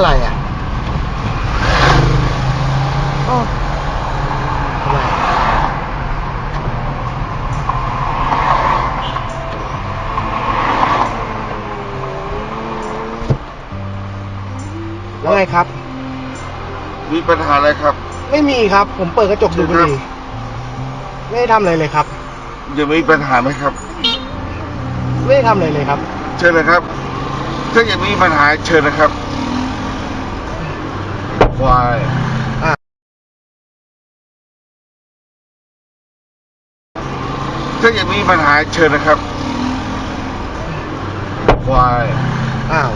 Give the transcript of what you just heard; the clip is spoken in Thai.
อะไรอะโอทำไมแล้วไงครับ มีปัญหาอะไรครับ ไม่มีครับ ผมเปิดกระจกดูบุหรี่ไม่ได้ทำอะไรเลยครับ ยังมีปัญหาไหมครับ ไม่ได้ทำอะไรเลยครับ เชิญเลยครับ ถ้ายังมีปัญหาเชิญนะครับ คถ้าอย่างนี้ปัญหาเชิญนะครับ ควาย อ้าว